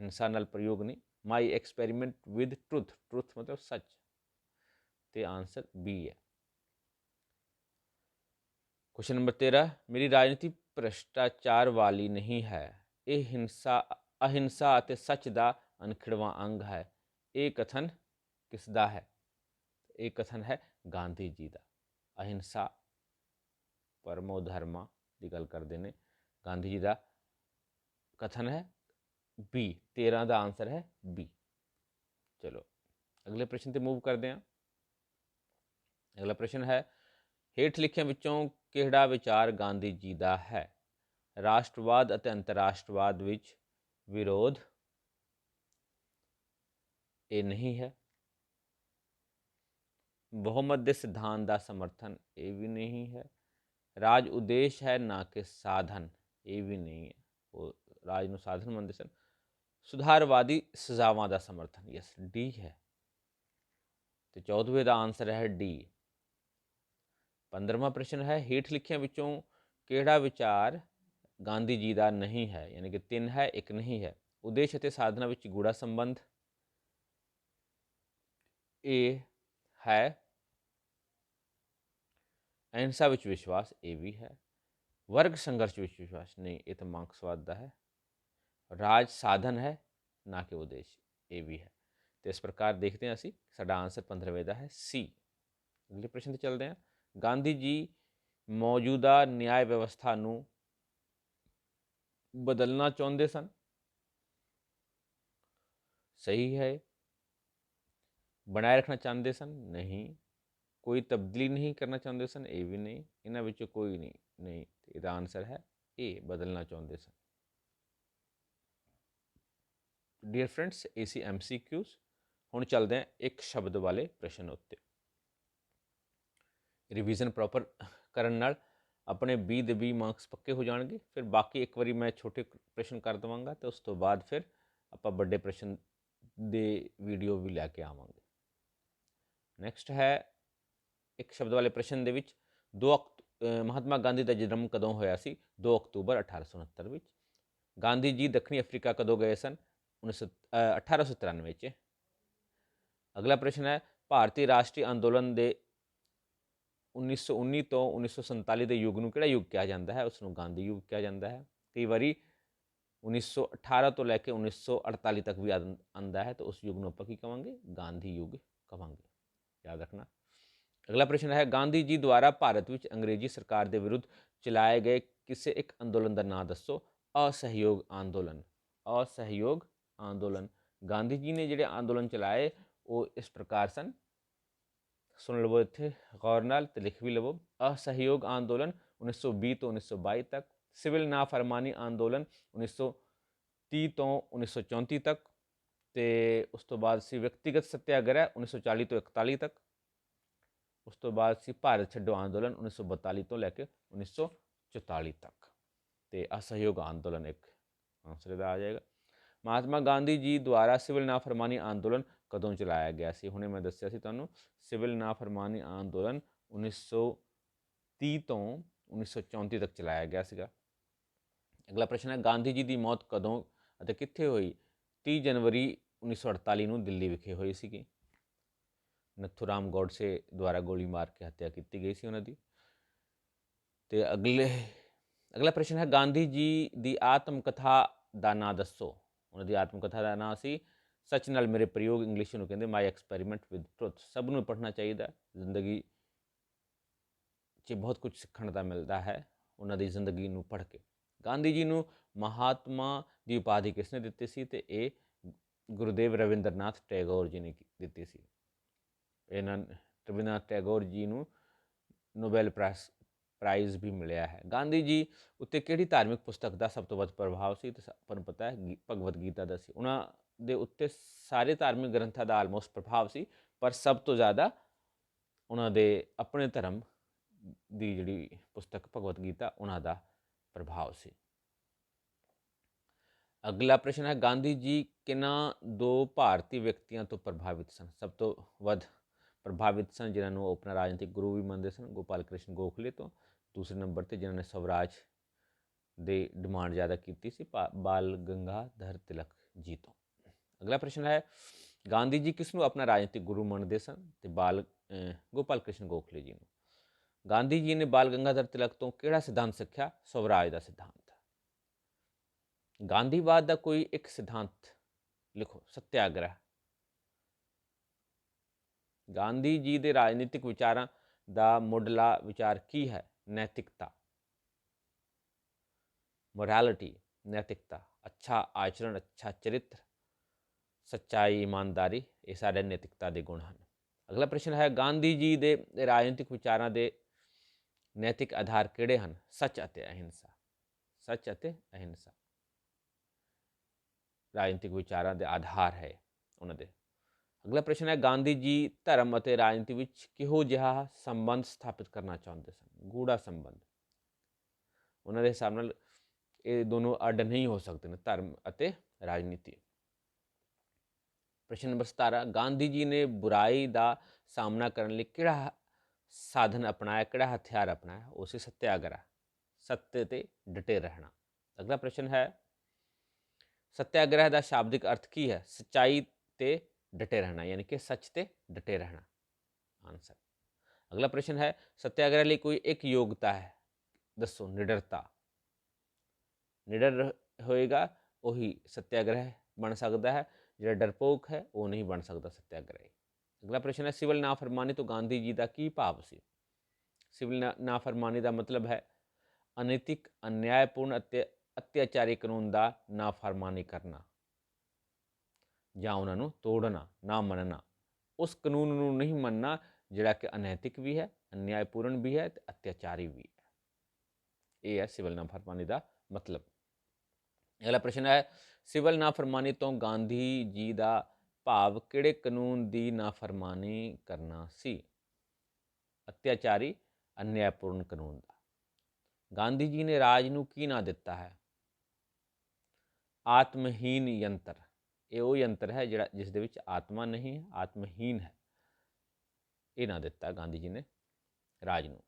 ਹਿੰਸਾ ਨਾਲ ਪ੍ਰਯੋਗ ਨਹੀਂ। My experiment with truth truth ਮਤਲਬ ਸੱਚ। ਤੇ ਆਨਸਰ ਬੀ ਹੈ। ਕੁਐਸਚਨ ਨੰਬਰ 13 ਮੇਰੀ ਰਾਜਨੀਤੀ ਭ੍ਰਿਸ਼ਟਾਚਾਰ ਵਾਲੀ ਨਹੀਂ ਹੈ। ਇਹ ਹਿੰਸਾ, ਅਹਿੰਸਾ ਅਤੇ ਸੱਚ ਦਾ ਅਨਖਿੜਵਾ ਅੰਗ ਹੈ। ਇਹ ਕਥਨ ਕਿਸ ਦਾ ਹੈ? ਇਹ ਕਥਨ ਹੈ ਗਾਂਧੀ ਜੀ ਦਾ ਅਹਿੰਸਾ ਪਰਮੋ ਧਰਮਾ ਦੀ ਗੱਲ ਕਰਦੇ ਨੇ ਗਾਂਧੀ ਜੀ ਦਾ ਕਥਨ ਹੈ ਬੀ 13 ਦਾ ਆਨਸਰ ਹੈ ਬੀ ਚਲੋ ਅਗਲੇ ਪ੍ਰਸ਼ਨ ਤੇ ਮੂਵ ਕਰਦੇ ਹਾਂ ਅਗਲਾ ਪ੍ਰਸ਼ਨ ਹੈ ਹੇਠ ਲਿਖਿਆਂ ਵਿੱਚੋਂ ਕਿਹੜਾ ਵਿਚਾਰ ਗਾਂਧੀ ਜੀ ਦਾ ਹੈ ਰਾਸ਼ਟਰਵਾਦ ਅਤੇ ਅੰਤਰਰਾਸ਼ਟਰਵਾਦ ਵਿੱਚ ਵਿਰੋਧ ਇਹ ਨਹੀਂ ਹੈ ਬਹੁਮਤ ਦੇ ਸਿਧਾਂਤ ਦਾ ਸਮਰਥਨ ਇਹ ਵੀ ਨਹੀਂ ਹੈ। ਰਾਜ ਉਦੇਸ਼ ਹੈ ਨਾ ਕਿ ਸਾਧਨ, ਇਹ ਵੀ ਨਹੀਂ ਹੈ। ਉਹ ਰਾਜ ਨੂੰ ਸਾਧਨ ਮੰਨਦੇ ਸਨ। ਸੁਧਾਰਵਾਦੀ ਸਜ਼ਾਵਾਂ ਦਾ ਸਮਰਥਨ, ਯਸ ਡੀ ਹੈ। ਤੇ 14ਵੇਂ ਦਾ ਆਨਸਰ ਹੈ ਡੀ 15ਵਾਂ ਪ੍ਰਸ਼ਨ ਹੈ, ਹੇਠ ਲਿਖਿਆਂ ਵਿੱਚੋਂ ਕਿਹੜਾ ਵਿਚਾਰ ਗਾਂਧੀ ਜੀ ਦਾ ਨਹੀਂ ਹੈ? ਯਾਨੀ ਕਿ ਤਿੰਨ ਹੈ, ਇੱਕ ਨਹੀਂ ਹੈ। ਉਦੇਸ਼ ਅਤੇ ਸਾਧਨਾ ਵਿੱਚ ਗੂੜਾ ਸੰਬੰਧ। ਇਹ ਹੈ। ਅਹਿੰਸਾ ਵਿੱਚ ਵਿਸ਼ਵਾਸ ਇਹ ਵੀ ਹੈ। ਵਰਗ ਸੰਘਰਸ਼ ਵਿੱਚ ਵਿਸ਼ਵਾਸ ਨਹੀਂ, ਇਹ ਤਾਂ ਮਾਰਕਸਵਾਦ ਦਾ ਹੈ। ਰਾਜ ਸਾਧਨ ਹੈ, ਨਾ ਕਿ ਉਦੇਸ਼, ਇਹ ਵੀ ਹੈ। ਤੇ ਇਸ ਪ੍ਰਕਾਰ ਦੇਖਦੇ ਹਾਂ ਅਸੀਂ, ਸਾਡਾ ਆਨਸਰ 15ਵੇਂ ਦਾ ਹੈ ਸੀ ਅਗਲੇ ਪ੍ਰਸ਼ਨ ਤੇ ਚੱਲਦੇ ਹਾਂ। ਗਾਂਧੀ ਜੀ ਮੌਜੂਦਾ ਨਿਆਂ ਵਿਵਸਥਾ ਨੂੰ ਬਦਲਣਾ ਚਾਹੁੰਦੇ ਸਨ। ਸਹੀ ਹੈ ਬਣਾਏ ਰੱਖਣਾ ਚਾਹੁੰਦੇ ਸਨ? ਨਹੀਂ। ਕੋਈ ਤਬਦੀਲੀ ਨਹੀਂ ਕਰਨਾ ਚਾਹੁੰਦੇ ਸਨ? ਇਹ ਵੀ ਨਹੀਂ। ਇਹਨਾਂ ਵਿੱਚੋਂ ਕੋਈ ਨਹੀਂ। ਨਹੀਂ ਇਹਦਾ ਆਨਸਰ ਹੈ ਇਹ ਬਦਲਣਾ ਚਾਹੁੰਦੇ ਸਨ। ਡੀਅਰ ਫਰੈਂਡਸ ਏਸੀ ਐਮਸੀਕਿਊਜ਼ ਹੁਣ ਚੱਲਦੇ ਹਾਂ ਇੱਕ ਸ਼ਬਦ ਵਾਲੇ ਪ੍ਰਸ਼ਨ ਉੱਤੇ। ਰਿਵੀਜ਼ਨ ਪ੍ਰੋਪਰ ਕਰਨ ਨਾਲ ਆਪਣੇ 20 ਦੇ 20 ਮਾਰਕਸ ਪੱਕੇ ਹੋ ਜਾਣਗੇ। ਫਿਰ ਬਾਕੀ ਇੱਕ ਵਾਰੀ ਮੈਂ ਛੋਟੇ ਪ੍ਰਸ਼ਨ ਕਰ ਦਵਾਂਗਾ ਤੇ ਉਸ ਤੋਂ ਬਾਅਦ ਫਿਰ ਆਪਾਂ ਵੱਡੇ ਪ੍ਰਸ਼ਨ ਦੇ ਵੀਡੀਓ ਵੀ ਲੈ ਕੇ ਆਵਾਂਗੇ। ਨੈਕਸਟ ਹੈ ਇੱਕ ਸ਼ਬਦ ਵਾਲੇ ਪ੍ਰਸ਼ਨ ਦੇ ਵਿੱਚ 2 ਮਹਾਤਮਾ ਗਾਂਧੀ ਦਾ ਜਨਮ ਕਦੋਂ ਹੋਇਆ ਸੀ? 2 ਅਕਤੂਬਰ 1869 ਵਿੱਚ। ਗਾਂਧੀ ਜੀ ਦੱਖਣੀ ਅਫਰੀਕਾ ਕਦੋਂ ਗਏ ਸਨ? 1893 ਚ ਅਗਲਾ ਪ੍ਰਸ਼ਨ ਹੈ, ਭਾਰਤੀ ਰਾਸ਼ਟਰੀ ਅੰਦੋਲਨ ਦੇ 1919 ਤੋਂ 1947 ਦੇ ਯੁੱਗ ਨੂੰ ਕਿਹੜਾ ਯੁੱਗ ਕਿਹਾ ਜਾਂਦਾ ਹੈ? ਉਸ ਨੂੰ ਗਾਂਧੀ ਯੁੱਗ ਕਿਹਾ ਜਾਂਦਾ ਹੈ। ਕਈ ਵਾਰੀ 1918 ਤੋਂ ਲੈ ਕੇ 1948 ਤੱਕ ਵੀ ਆਂਦਾ ਹੈ, ਤਾਂ ਉਸ ਯੁੱਗ ਨੂੰ ਆਪਾਂ ਕੀ ਕਵਾਂਗੇ? ਗਾਂਧੀ ਯੁੱਗ ਕਵਾਂਗੇ। ਯਾਦ ਰੱਖਣਾ ਅਗਲਾ ਪ੍ਰਸ਼ਨ ਹੈ ਗਾਂਧੀ ਜੀ ਦੁਆਰਾ ਭਾਰਤ ਵਿੱਚ ਅੰਗਰੇਜ਼ੀ ਸਰਕਾਰ ਦੇ ਵਿਰੁੱਧ ਚਲਾਏ ਗਏ ਕਿਸੇ ਇੱਕ ਅੰਦੋਲਨ ਦਾ ਨਾਮ ਦੱਸੋ ਅਸਹਿਯੋਗ ਅੰਦੋਲਨ ਅਸਹਿਯੋਗ ਅੰਦੋਲਨ ਗਾਂਧੀ ਜੀ ਨੇ ਜਿਹੜੇ ਅੰਦੋਲਨ ਚਲਾਏ ਉਹ ਇਸ ਪ੍ਰਕਾਰ ਸਨ ਸੁਣ ਲਵੋ ਇੱਥੇ ਗੌਰ ਨਾਲ ਤੇ ਲਿਖ ਵੀ ਲਵੋ ਅਸਹਿਯੋਗ ਅੰਦੋਲਨ 1920 ਤੋਂ 1922 ਤੱਕ ਸਿਵਲ ਨਾਫਰਮਾਨੀ ਅੰਦੋਲਨ 1930 ਤੋਂ 1934 ਤੱਕ ਤੇ ਉਸ ਤੋਂ ਬਾਅਦ ਸੀ ਵਿਅਕਤੀਗਤ ਸੱਤਿਆਗ੍ਰਹਿ 1940 ਤੋਂ 41 ਤੱਕ। ਉਸ ਤੋਂ ਬਾਅਦ ਸੀ ਭਾਰਤ ਛੱਡੋ ਅੰਦੋਲਨ 1942 ਤੋਂ ਲੈ ਕੇ 1944 ਤੱਕ। ਤੇ ਅਸਹਿਯੋਗ ਅੰਦੋਲਨ ਇੱਕ ਆਨਸਰ ਦਾ ਆ ਜਾਏਗਾ। ਮਹਾਤਮਾ ਗਾਂਧੀ ਜੀ ਦੁਆਰਾ ਸਿਵਲ ਨਾਫਰਮਾਨੀ ਅੰਦੋਲਨ ਕਦੋਂ ਚਲਾਇਆ ਗਿਆ ਸੀ? ਹੁਣੇ ਮੈਂ ਦੱਸਿਆ ਸੀ ਤੁਹਾਨੂੰ, ਸਿਵਲ ਨਾਫਰਮਾਨੀ ਅੰਦੋਲਨ 1930 ਤੋਂ 1934 ਤੱਕ ਚਲਾਇਆ ਗਿਆ ਸੀਗਾ। ਅਗਲਾ ਪ੍ਰਸ਼ਨ ਹੈ, ਗਾਂਧੀ ਜੀ ਦੀ ਮੌਤ ਕਦੋਂ ਅਤੇ ਕਿੱਥੇ ਹੋਈ? 30 ਜਨਵਰੀ 1948 ਨੂੰ ਦਿੱਲੀ ਵਿਖੇ ਹੋਈ ਸੀਗੀ ਨਥੂਰਾਮ ਗੋਡਸੇ ਦੁਆਰਾ ਗੋਲੀ ਮਾਰ ਕੇ ਹੱਤਿਆ ਕੀਤੀ ਗਈ ਸੀ ਉਹਨਾਂ ਦੀ ਤੇ ਅਗਲੇ ਅਗਲਾ ਪ੍ਰਸ਼ਨ ਹੈ ਗਾਂਧੀ ਜੀ ਦੀ ਆਤਮ ਕਥਾ ਦਾ ਨਾਂ ਦੱਸੋ ਉਹਨਾਂ ਦੀ ਆਤਮ ਕਥਾ ਦਾ ਨਾਂ ਸੀ ਸੱਚ ਨਾਲ ਮੇਰੇ ਪ੍ਰਯੋਗ ਇੰਗਲਿਸ਼ ਨੂੰ ਕਹਿੰਦੇ ਮਾਈ ਐਕਸਪੈਰੀਮੈਂਟ ਵਿਦ ਟਰੁੱਥ ਸਭ ਨੂੰ ਪੜ੍ਹਨਾ ਚਾਹੀਦਾ ਜ਼ਿੰਦਗੀ 'ਚ ਬਹੁਤ ਕੁਝ ਸਿੱਖਣ ਦਾ ਮਿਲਦਾ ਹੈ ਉਹਨਾਂ ਦੀ ਜ਼ਿੰਦਗੀ ਨੂੰ ਪੜ੍ਹ ਕੇ ਗਾਂਧੀ ਜੀ ਨੂੰ ਮਹਾਤਮਾ ਦੀ ਉਪਾਧੀ ਕਿਸਨੇ ਦਿੱਤੀ ਸੀ ਤੇ ਇਹ ਗੁਰਦੇਵ ਰਵਿੰਦਰਨਾਥ ਟੈਗੋਰ ਜੀ ਨੇ ਦਿੱਤੀ ਸੀ। ਇਹਨਾਂ ਰਵਿੰਦਰਨਾਥ ਟੈਗੋਰ ਜੀ ਨੂੰ ਨੋਬੈਲ ਪ੍ਰਾਈਜ਼ ਪ੍ਰਾਈਜ਼ ਵੀ ਮਿਲਿਆ ਹੈ। ਗਾਂਧੀ ਜੀ ਉੱਤੇ ਕਿਹੜੀ ਧਾਰਮਿਕ ਪੁਸਤਕ ਦਾ ਸਭ ਤੋਂ ਵੱਧ ਪ੍ਰਭਾਵ ਸੀ ਤੇ ਆਪਾਂ ਨੂੰ ਪਤਾ ਹੈ ਭਗਵਦ ਗੀਤਾ ਦਾ ਸੀ। ਉਹਨਾਂ ਦੇ ਉੱਤੇ ਸਾਰੇ ਧਾਰਮਿਕ ਗ੍ਰੰਥਾਂ ਦਾ ਆਲਮੋਸਟ ਪ੍ਰਭਾਵ ਸੀ, ਪਰ ਸਭ ਤੋਂ ਜ਼ਿਆਦਾ ਉਹਨਾਂ ਦੇ ਆਪਣੇ ਧਰਮ ਦੀ ਜਿਹੜੀ ਪੁਸਤਕ ਭਗਵਦ ਗੀਤਾ, ਉਹਨਾਂ ਦਾ ਪ੍ਰਭਾਵ ਸੀ। ਅਗਲਾ ਪ੍ਰਸ਼ਨ ਹੈ, ਗਾਂਧੀ ਜੀ ਕਿਨਾਂ ਦੋ ਭਾਰਤੀ ਵਿਅਕਤੀਆਂ ਤੋਂ ਪ੍ਰਭਾਵਿਤ ਸਨ? ਸਭ ਤੋਂ ਵੱਧ ਪ੍ਰਭਾਵਿਤ ਸਨ ਜਿਨ੍ਹਾਂ ਨੂੰ ਆਪਣਾ ਰਾਜਨੀਤਿਕ ਗੁਰੂ ਵੀ ਮੰਨਦੇ ਸਨ, ਗੋਪਾਲ ਕ੍ਰਿਸ਼ਨ ਗੋਖਲੇ ਤੋਂ। ਦੂਸਰੇ ਨੰਬਰ ਤੇ ਜਿਨ੍ਹਾਂ ਨੇ ਸਵਰਾਜ ਦੇ ਡਿਮਾਂਡ ਜ਼ਿਆਦਾ ਕੀਤੀ ਸੀ ਬਾਲ ਗੰਗਾਧਰ ਤਿਲਕ ਜੀ ਤੋਂ। ਅਗਲਾ ਪ੍ਰਸ਼ਨ ਹੈ, ਗਾਂਧੀ ਜੀ ਕਿਸ ਨੂੰ ਆਪਣਾ ਰਾਜਨੀਤਿਕ ਗੁਰੂ ਮੰਨਦੇ ਸਨ? ਤੇ ਬਾਲ ਗੋਪਾਲ ਕ੍ਰਿਸ਼ਨ ਗੋਖਲੇ ਜੀ ਨੂੰ। ਗਾਂਧੀ ਜੀ ਨੇ ਬਾਲ ਗੰਗਾਧਰ ਤਿਲਕ ਤੋਂ ਕਿਹੜਾ ਸਿਧਾਂਤ ਸਿੱਖਿਆ? ਸਵਰਾਜ ਦਾ ਸਿਧਾਂਤ। ਗਾਂਧੀਵਾਦ ਦਾ ਕੋਈ ਇੱਕ ਸਿਧਾਂਤ ਲਿਖੋ, ਸਤਿਆਗ੍ਰਹਿ। ਗਾਂਧੀ ਜੀ ਦੇ ਰਾਜਨੀਤਿਕ ਵਿਚਾਰਾਂ ਦਾ ਮੁੱਢਲਾ ਵਿਚਾਰ ਕੀ ਹੈ? ਨੈਤਿਕਤਾ। ਮੋਰੈਲਿਟੀ, ਨੈਤਿਕਤਾ। ਅੱਛਾ ਆਚਰਣ, ਅੱਛਾ ਚਰਿੱਤਰ। ਸੱਚਾਈ, ਇਮਾਨਦਾਰੀ, ਇਹ ਸਾਡੇ ਨੈਤਿਕਤਾ ਦੇ ਗੁਣ ਹਨ। ਅਗਲਾ ਪ੍ਰਸ਼ਨ ਹੈ, ਗਾਂਧੀ ਜੀ ਦੇ ਰਾਜਨੀਤਿਕ ਵਿਚਾਰਾਂ ਦੇ ਨੈਤਿਕ ਆਧਾਰ ਕਿਹੜੇ ਹਨ? ਸੱਚ ਅਤੇ ਅਹਿੰਸਾ। ਸੱਚ ਅਤੇ ਅਹਿੰਸਾ। ਰਾਜਨੀਤਿਕ ਵਿਚਾਰਾਂ ਦੇ ਆਧਾਰ ਹੈ ਉਹਨਾਂ ਦੇ। ਅਗਲਾ ਪ੍ਰਸ਼ਨ ਹੈ, ਗਾਂਧੀ ਜੀ ਧਰਮ ਅਤੇ ਰਾਜਨੀਤੀ ਵਿੱਚ ਕਿਹੋ ਜਿਹਾ ਸੰਬੰਧ ਸਥਾਪਿਤ ਕਰਨਾ ਚਾਹੁੰਦੇ ਸਨ? ਗੂੜਾ ਸੰਬੰਧ। ਉਹਨਾਂ ਦੇ ਹਿਸਾਬ ਨਾਲ ਇਹ ਦੋਨੋਂ ਅੱਡ ਨਹੀਂ ਹੋ ਸਕਦੇ ਨੇ, ਧਰਮ ਅਤੇ ਰਾਜਨੀਤੀ। ਪ੍ਰਸ਼ਨ ਨੰਬਰ 17 ਗਾਂਧੀ ਜੀ ਨੇ ਬੁਰਾਈ ਦਾ ਸਾਹਮਣਾ ਕਰਨ ਲਈ ਕਿਹੜਾ ਸਾਧਨ ਅਪਣਾਇਆ, ਕਿਹੜਾ ਹਥਿਆਰ ਅਪਣਾਇਆ? ਉਹ ਸੀ ਸੱਤਿਆਗ੍ਰਹਿ, ਸੱਤੇ ਤੇ ਡਟੇ ਰਹਿਣਾ। ਅਗਲਾ ਪ੍ਰਸ਼ਨ ਹੈ ਸਤਿਆਗ੍ਰਹਿ ਦਾ ਸ਼ਾਬਦਿਕ ਅਰਥ ਕੀ ਹੈ? ਸਚਾਈ ਤੇ ਡਟੇ ਰਹਿਣਾ, ਯਾਨੀ ਕਿ ਸੱਚ ਤੇ ਡਟੇ ਰਹਿਣਾ। ਆਨਸਰ ਅਗਲਾ ਪ੍ਰਸ਼ਨ ਹੈ, ਸਤਿਆਗ੍ਰਹਿ ਲਈ ਕੋਈ ਇੱਕ ਯੋਗਤਾ ਹੈ? ਦੱਸੋ, ਨਿਡਰਤਾ। ਨਿਡਰ ਹੋਏਗਾ, ਉਹੀ ਸਤਿਆਗ੍ਰਹਿ ਬਣ ਸਕਦਾ ਹੈ, ਜਿਹੜਾ ਡਰਪੋਕ ਹੈ, ਉਹ ਨਹੀਂ ਬਣ ਸਕਦਾ ਸਤਿਆਗ੍ਰਹਿ। ਅਗਲਾ ਪ੍ਰਸ਼ਨ ਹੈ, ਸਿਵਲ ਨਾਫਰਮਾਨੀ ਤੋਂ ਗਾਂਧੀ ਜੀ ਦਾ ਕੀ ਭਾਵ ਸੀ? ਸਿਵਲ ਨਾਫਰਮਾਨੀ ਦਾ ਮਤਲਬ ਹੈ ਅਨੈਤਿਕ, ਅਨਿਆਇਪੂਰਨ ਅਤੇ ਅਤਿਆਚਾਰੀ ਕਾਨੂੰਨ ਦਾ ਨਾਫਰਮਾਨੀ ਕਰਨਾ ਜਾਂ ਉਹਨਾਂ ਨੂੰ ਤੋੜਨਾ, ਨਾ ਮੰਨਣਾ। ਉਸ ਕਾਨੂੰਨ ਨੂੰ ਨਹੀਂ ਮੰਨਣਾ ਜਿਹੜਾ ਕਿ ਅਨੈਤਿਕ ਵੀ ਹੈ, ਅਨਿਆਇਪੂਰਨ ਵੀ ਹੈ ਤੇ ਅਤਿਆਚਾਰੀ ਵੀ ਹੈ। ਇਹ ਹੈ ਸਿਵਲ ਨਾਫਰਮਾਨੀ ਦਾ ਮਤਲਬ। ਅਗਲਾ ਪ੍ਰਸ਼ਨ ਹੈ, ਸਿਵਲ ਨਾਫਰਮਾਨੀ ਤੋਂ ਗਾਂਧੀ ਜੀ ਦਾ ਭਾਵ ਕਿਹੜੇ ਕਾਨੂੰਨ ਦੀ ਨਾਫਰਮਾਨੀ ਕਰਨਾ ਸੀ? ਅਤਿਆਚਾਰੀ, ਅਨਿਆਇਪੂਰਨ ਕਾਨੂੰਨ ਦਾ। ਗਾਂਧੀ ਜੀ ਨੇ ਰਾਜ ਨੂੰ ਕੀ ਨਾਂ ਦਿੱਤਾ ਹੈ? ਆਤਮਹੀਨ ਯੰਤਰ। ਇਹ ਉਹ ਯੰਤਰ ਹੈ ਜਿਹੜਾ, ਜਿਸ ਦੇ ਵਿੱਚ ਆਤਮਾ ਨਹੀਂ ਹੈ, ਆਤਮਹੀਨ ਹੈ। ਇਹ ਨਾ ਦਿੱਤਾ ਗਾਂਧੀ ਜੀ ਨੇ ਰਾਜ ਨੂੰ।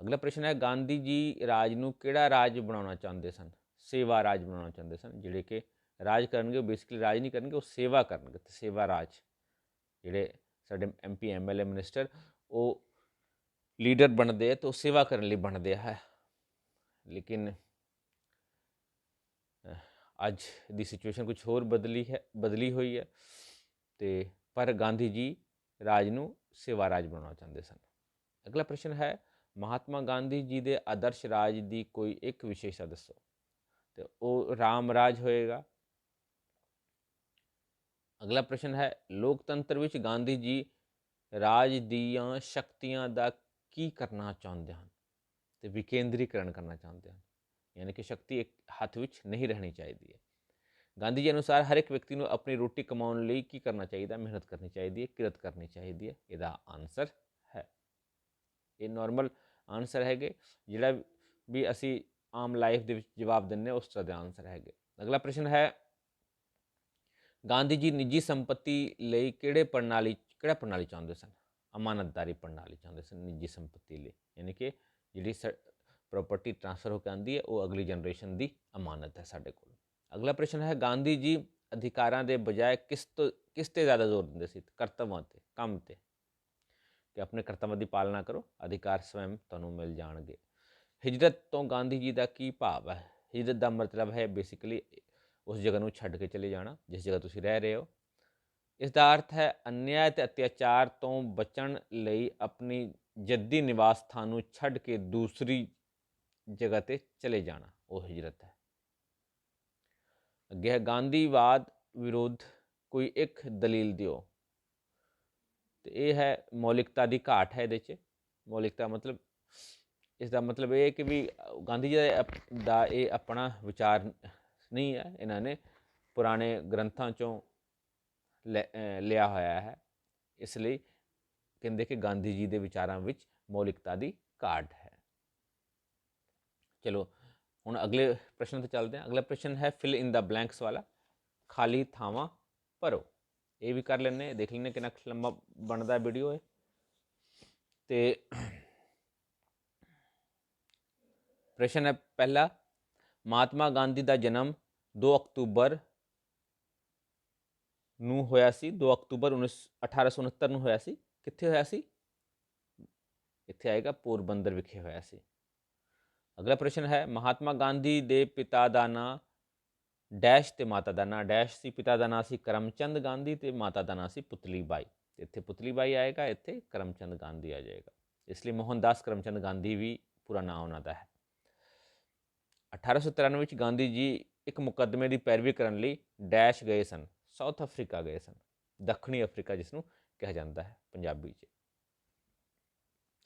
ਅਗਲਾ ਪ੍ਰਸ਼ਨ ਹੈ, ਗਾਂਧੀ ਜੀ ਰਾਜ ਨੂੰ ਕਿਹੜਾ ਰਾਜ ਬਣਾਉਣਾ ਚਾਹੁੰਦੇ ਸਨ? ਸੇਵਾ ਰਾਜ ਬਣਾਉਣਾ ਚਾਹੁੰਦੇ ਸਨ, ਜਿਹੜੇ ਕਿ ਰਾਜ ਕਰਨਗੇ, ਉਹ ਬੇਸਿਕਲੀ ਰਾਜ ਨਹੀਂ ਕਰਨਗੇ, ਉਹ ਸੇਵਾ ਕਰਨਗੇ, ਤੇ ਸੇਵਾ ਰਾਜ। ਜਿਹੜੇ ਸਾਡੇ ਐਮਪੀ ਐਮਐਲਏ ਮਿਨਿਸਟਰ ਉਹ ਲੀਡਰ ਬਣਦੇ ਆ ਤਾਂ ਉਹ ਸੇਵਾ ਕਰਨ ਲਈ ਬਣਦੇ ਹੈ। ਲੇਕਿਨ ਅੱਜ ਦੀ ਸਿਚੁਏਸ਼ਨ ਕੁਝ ਹੋਰ ਬਦਲੀ ਹੈ, ਬਦਲੀ ਹੋਈ ਹੈ। ਤੇ ਪਰ ਗਾਂਧੀ ਜੀ ਰਾਜ ਨੂੰ ਸੇਵਾ ਰਾਜ ਬਣਾਉਣਾ ਚਾਹੁੰਦੇ ਸਨ। ਅਗਲਾ ਪ੍ਰਸ਼ਨ ਹੈ, ਮਹਾਤਮਾ ਗਾਂਧੀ ਜੀ ਦੇ ਆਦਰਸ਼ ਰਾਜ ਦੀ ਕੋਈ ਇੱਕ ਵਿਸ਼ੇਸ਼ਤਾ ਦੱਸੋ? ਤੇ ਉਹ ਰਾਮ ਰਾਜ ਹੋਏਗਾ। ਅਗਲਾ ਪ੍ਰਸ਼ਨ ਹੈ, ਲੋਕਤੰਤਰ ਵਿੱਚ ਗਾਂਧੀ ਜੀ ਰਾਜ ਦੀਆਂ ਸ਼ਕਤੀਆਂ ਦਾ ਕੀ ਕਰਨਾ ਚਾਹੁੰਦੇ ਹਨ? ਤੇ ਵਿਕੇਂਦਰੀਕਰਨ ਕਰਨਾ ਚਾਹੁੰਦੇ ਹਨ? ਯਾਨੀ ਕਿ ਸ਼ਕਤੀ ਇੱਕ ਹੱਥ ਵਿੱਚ ਨਹੀਂ ਰਹਿਣੀ ਚਾਹੀਦੀ ਹੈ। ਗਾਂਧੀ ਜੀ ਅਨੁਸਾਰ ਹਰ ਇੱਕ ਵਿਅਕਤੀ ਨੂੰ ਆਪਣੀ ਰੋਟੀ ਕਮਾਉਣ ਲਈ ਕੀ ਕਰਨਾ ਚਾਹੀਦਾ? ਮਿਹਨਤ ਕਰਨੀ ਚਾਹੀਦੀ ਹੈ, ਕਿਰਤ ਕਰਨੀ ਚਾਹੀਦੀ ਹੈ। ਇਹਦਾ ਆਨਸਰ ਹੈ। ਇਹ ਨਾਰਮਲ ਆਨਸਰ ਹੈਗੇ। ਜਿਹੜਾ ਵੀ ਅਸੀਂ ਆਮ ਲਾਈਫ ਦੇ ਵਿੱਚ ਜਵਾਬ ਦਿੰਨੇ ਉਸ ਤਰ੍ਹਾਂ ਦੇ ਆਨਸਰ ਹੈਗੇ। ਅਗਲਾ ਪ੍ਰਸ਼ਨ ਹੈ, ਗਾਂਧੀ ਜੀ ਨਿੱਜੀ ਸੰਪਤੀ ਲਈ ਕਿਹੜੇ ਪ੍ਰਣਾਲੀ, ਕਿਹੜਾ ਪ੍ਰਣਾਲੀ ਚਾਹੁੰਦੇ ਸਨ? ਅਮਾਨਤਦਾਰੀ ਪ੍ਰਣਾਲੀ ਚਾਹੁੰਦੇ ਸਨ, ਨਿੱਜੀ ਸੰਪਤੀ ਲਈ। ਯਾਨੀ ਕਿ ਜਿਹੜੀ ਪ੍ਰਾਪਰਟੀ ਟ੍ਰਾਂਸਫਰ ਹੋ ਕੇ ਆਂਦੀ ਹੈ, ਉਹ ਅਗਲੀ ਜਨਰੇਸ਼ਨ ਦੀ ਅਮਾਨਤ ਹੈ ਸਾਡੇ ਕੋਲ। ਅਗਲਾ ਪ੍ਰਸ਼ਨ ਹੈ, ਗਾਂਧੀ ਜੀ ਅਧਿਕਾਰਾਂ ਦੇ ਬਜਾਏ ਕਿਸ ਤੋਂ, ਕਿਸ ਤੇ ਜ਼ਿਆਦਾ ਜ਼ੋਰ ਦਿੰਦੇ ਸੀ? ਕਰਤੱਵਾਂ ਤੇ, ਕੰਮ ਤੇ। ਕਿ ਆਪਣੇ ਕਰਤੱਵਾਂ ਦੀ ਪਾਲਣਾ ਕਰੋ, ਅਧਿਕਾਰ ਸਵੈਮ ਤੁਹਾਨੂੰ ਮਿਲ ਜਾਣਗੇ। ਹਿਜਰਤ ਤੋਂ ਗਾਂਧੀ ਜੀ ਦਾ ਕੀ ਭਾਵ ਹੈ? ਹਿਜਰਤ ਦਾ ਮਤਲਬ ਹੈ ਬੇਸਿਕਲੀ ਉਸ ਜਗ੍ਹਾ ਨੂੰ ਛੱਡ ਕੇ ਚਲੇ ਜਾਣਾ, ਜਿਸ ਜਗ੍ਹਾ ਤੁਸੀਂ ਰਹਿ ਰਹੇ ਹੋ। ਇਸ ਦਾ ਅਰਥ ਹੈ ਅਨਿਆਇ ਤੇ ਅਤਿਆਚਾਰ ਤੋਂ ਬਚਣ ਲਈ ਆਪਣੀ ਜੱਦੀ ਨਿਵਾਸ ਸਥਾਨ ਨੂੰ ਛੱਡ ਕੇ ਦੂਸਰੀ ਜਗ੍ਹਾ ਤੇ ਚਲੇ ਜਾਣਾ, ਉਹ ਹਿਜਰਤ ਹੈ। ਅੱਗੇ ਹੈ, ਗਾਂਧੀਵਾਦ ਵਿਰੁੱਧ ਕੋਈ ਇੱਕ ਦਲੀਲ ਦਿਓ। ਤੇ ਇਹ ਹੈ, ਮੌਲਿਕਤਾ ਦੀ ਘਾਟ ਹੈ ਇਹਦੇ 'ਚ। ਮੌਲਿਕਤਾ ਮਤਲਬ ਇਸ ਦਾ ਮਤਲਬ ਇਹ ਹੈ ਕਿ ਵੀ ਗਾਂਧੀ ਜੀ ਦਾ ਇਹ ਆਪਣਾ ਵਿਚਾਰ ਨਹੀਂ ਹੈ, ਇਹਨਾਂ ਨੇ ਪੁਰਾਣੇ ਗ੍ਰੰਥਾਂ ਚੋਂ ਲਿਆ ਹੋਇਆ ਹੈ। ਇਸ ਲਈ ਕਹਿੰਦੇ ਕਿ ਗਾਂਧੀ ਜੀ ਦੇ ਵਿਚਾਰਾਂ ਵਿੱਚ ਮੌਲਿਕਤਾ ਦੀ ਘਾਟ ਹੈ। ਚਲੋ ਹੁਣ ਅਗਲੇ ਪ੍ਰਸ਼ਨ ਤੇ ਚੱਲਦੇ ਹਾਂ ਅਗਲਾ ਪ੍ਰਸ਼ਨ ਹੈ ਫਿਲ ਇਨ ਦਾ ਬਲੈਂਕਸ ਵਾਲਾ ਖਾਲੀ ਥਾਵਾਂ ਭਰੋ ਇਹ ਵੀ ਕਰ ਲੈਣੇ ਦੇਖ ਲੈਣੇ ਕਿੰਨਾ ਲੰਬਾ ਬਣਦਾ ਵੀਡੀਓ ਹੈ ਤੇ ਪ੍ਰਸ਼ਨ ਹੈ ਪਹਿਲਾ ਮਹਾਤਮਾ ਗਾਂਧੀ ਦਾ ਜਨਮ 2 ਅਕਤੂਬਰ ਨੂੰ ਹੋਇਆ ਸੀ 2 ਅਕਤੂਬਰ 1869 ਨੂੰ ਹੋਇਆ ਸੀ ਕਿੱਥੇ ਹੋਇਆ ਸੀ ਇੱਥੇ ਆਏਗਾ ਪੋਰਬੰਦਰ ਵਿਖੇ ਹੋਇਆ ਸੀ ਅਗਲਾ ਪ੍ਰਸ਼ਨ ਹੈ, ਮਹਾਤਮਾ ਗਾਂਧੀ ਦੇ ਪਿਤਾ ਦਾ ਨਾਂ ਡੈਸ਼ ਤੇ ਮਾਤਾ ਦਾ ਨਾਂ, ਡੈਸ਼ ਸੀ ਪਿਤਾ ਦਾ ਨਾਂ ਸੀ ਕਰਮਚੰਦ ਗਾਂਧੀ ਤੇ ਮਾਤਾ ਦਾ ਨਾਂ ਸੀ ਪੁਤਲੀ ਬਾਈ। ਇੱਥੇ ਪੁਤਲੀ ਬਾਈ ਆਏਗਾ, ਇੱਥੇ ਕਰਮਚੰਦ ਗਾਂਧੀ ਆ ਜਾਏਗਾ। ਇਸ ਲਈ ਮੋਹਨਦਾਸ ਕਰਮਚੰਦ ਗਾਂਧੀ ਵੀ ਪੂਰਾ ਨਾਂ ਉਹਨਾਂ ਦਾ ਹੈ। 1893 ਵਿੱਚ ਗਾਂਧੀ ਜੀ ਇੱਕ ਮੁਕੱਦਮੇ ਦੀ ਪੈਰਵੀ ਕਰਨ ਲਈ ਡੈਸ਼ ਗਏ ਸਨ, ਸਾਊਥ ਅਫਰੀਕਾ ਗਏ ਸਨ, ਦੱਖਣੀ ਅਫਰੀਕਾ ਜਿਸ ਨੂੰ ਕਿਹਾ ਜਾਂਦਾ ਹੈ, ਪੰਜਾਬੀ 'ਚ।